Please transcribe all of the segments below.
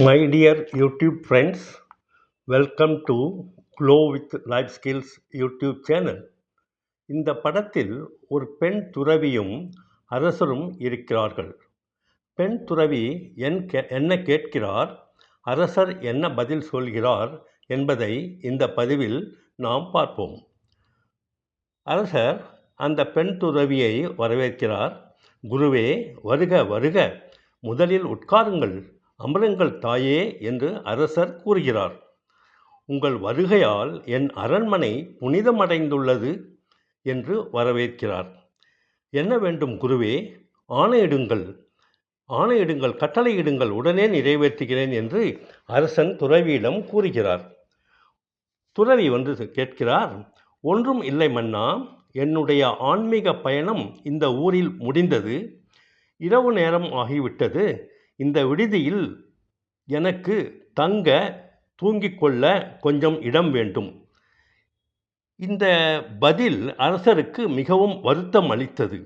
My dear YouTube friends welcome to glow with life skills YouTube channel இந்த படத்தில் ஒரு பெண் துறவியும் அரசரும் இருக்கிறார்கள். பெண் துறவி என் கே என்ன கேட்கிறார்? அரசர் என்ன பதில் சொல்கிறார்? என்பதை இந்த பதிவில் நாம் பார்ப்போம். அரசர் அந்த பெண் துறவியை வரவேற்கிறார். குருவே வருக வருக. முதலில் உட்காருங்கள். அமருங்கள் தாயே என்று அரசர் கூறுகிறார். உங்கள் வருகையால் என் அரண்மனை புனிதமடைந்துள்ளது என்று வரவேற்கிறார். என்ன வேண்டும் குருவே? ஆணையிடுங்கள். ஆணையிடுங்கள் கட்டளையிடுங்கள் உடனே நிறைவேற்றுகிறேன் என்று அரசன் துறவியிடம் கூறுகிறார். துறவி வந்து கேட்கிறார் ஒன்றும் இல்லை மன்னா என்னுடைய ஆன்மீக பயணம் இந்த ஊரில் முடிந்தது. இரவு நேரம் ஆகிவிட்டது. இந்த விடுதியில் எனக்கு தங்க தூங்கிக் கொள்ள கொஞ்சம் இடம் வேண்டும். இந்த பதில் அரசருக்கு மிகவும் வருத்தம் அளித்தது.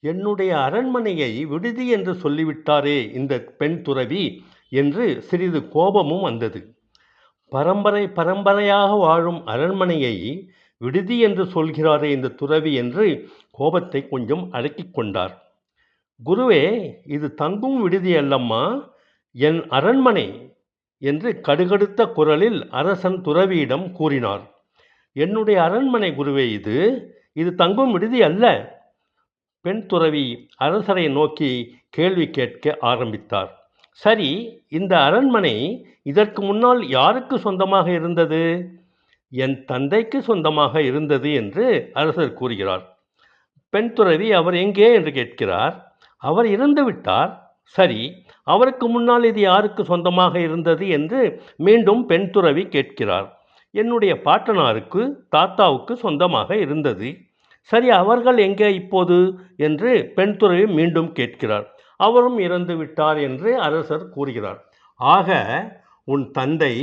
என்னுடைய அரண்மனையை விடுதி என்று சொல்லிவிட்டாரே இந்த பெண் துறவி என்று சிறிது கோபமும் வந்தது. பரம்பரை பரம்பரையாக வாழும் அரண்மனையை விடுதி என்று சொல்கிறாரே இந்த துறவி என்று கோபத்தை கொஞ்சம் அடக்கிக் கொண்டார். குருவே இது தங்கும் விடுதி அல்லம்மா. என் அரண்மனை என்று கடுகடுத்த குரலில் அரசன் துறவியிடம் கூறினார். என்னுடைய அரண்மனை குருவே இது. இது தங்கும் விடுதி அல்ல. பெண் துறவி அரசரை நோக்கி கேள்வி கேட்க ஆரம்பித்தார். சரி இந்த அரண்மனை இதற்கு முன்னால் யாருக்கு சொந்தமாக இருந்தது? என் தந்தைக்கு சொந்தமாக இருந்தது என்று அரசர் கூறுகிறார். பெண் துறவி அவர் எங்கே? என்று கேட்கிறார். அவர் இறந்துவிட்டார். சரி அவருக்கு முன்னால் இது யாருக்கு சொந்தமாக இருந்தது என்று மீண்டும் பெண் துறவி கேட்கிறார். என்னுடைய பாட்டனாருக்கு தாத்தாவுக்கு சொந்தமாக இருந்தது. சரி அவர்கள் எங்கே இப்போது? என்று பெண் துறவி மீண்டும் கேட்கிறார். அவரும் இறந்து விட்டார் என்று அரசர் கூறுகிறார். ஆக உன் தந்தை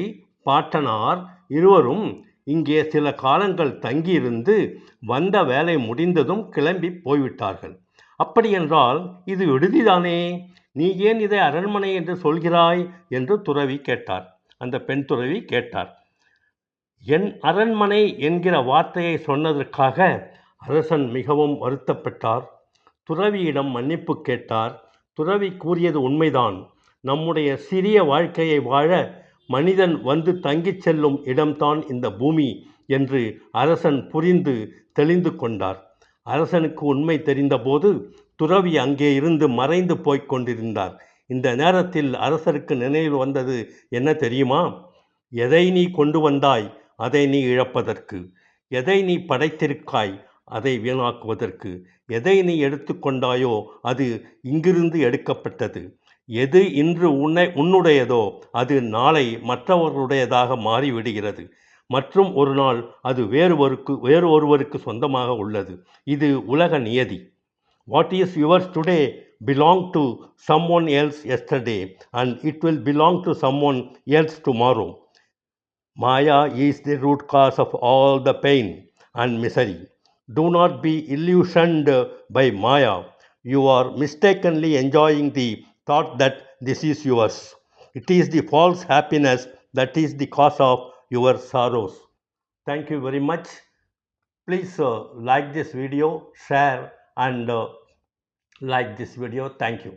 பாட்டனார் இருவரும் இங்கே சில காலங்கள் தங்கியிருந்து வந்த வேலை முடிந்ததும் கிளம்பி போய்விட்டார்கள். அப்படியென்றால் இது விடுதிதானே நீ ஏன் இதை அரண்மனை என்று சொல்கிறாய்? என்று துறவி கேட்டார். அந்த பெண் துறவி கேட்டார். என் அரண்மனை என்கிற வார்த்தையை சொன்னதற்காக அரசன் மிகவும் வருத்தப்பட்டார். துறவியிடம் மன்னிப்பு கேட்டார். துறவி கூறியது உண்மைதான். நம்முடைய சிறிய வாழ்க்கையை வாழ மனிதன் வந்து தங்கிச் செல்லும் இடம்தான் இந்த பூமி என்று அரசன் புரிந்து தெளிந்து கொண்டார். அரசனுக்கு உண்மை தெரிந்தபோது துறவி அங்கே இருந்து மறைந்து போய்க் கொண்டிருந்தார். இந்த நேரத்தில் அரசருக்கு நினைவு வந்தது என்ன தெரியுமா? எதை நீ கொண்டு வந்தாய் அதை நீ இழப்பதற்கு? எதை நீ படைத்திருக்காய் அதை வீணாக்குவதற்கு? எதை நீ எடுத்துக்கொண்டாயோ அது இங்கிருந்து எடுக்கப்பட்டது. எது இன்று உன்னை உன்னுடையதோ அது நாளை மற்றவர்களுடையதாக மாறிவிடுகிறது. மற்றும் ஒரு நாள் அது வேறுவருக்கு வேறு ஒருவருக்கு சொந்தமாக உள்ளது இது உலக நியதி what is yours today belong to someone else yesterday and it will belong to someone else tomorrow maya is the root cause of all the pain and misery do not be illusioned by Maya. You are mistakenly enjoying the thought that this is yours. It is the false happiness that is the cause of your sorrows. Thank you very much. Please uh, like this video, share, and uh, like this video. Thank you.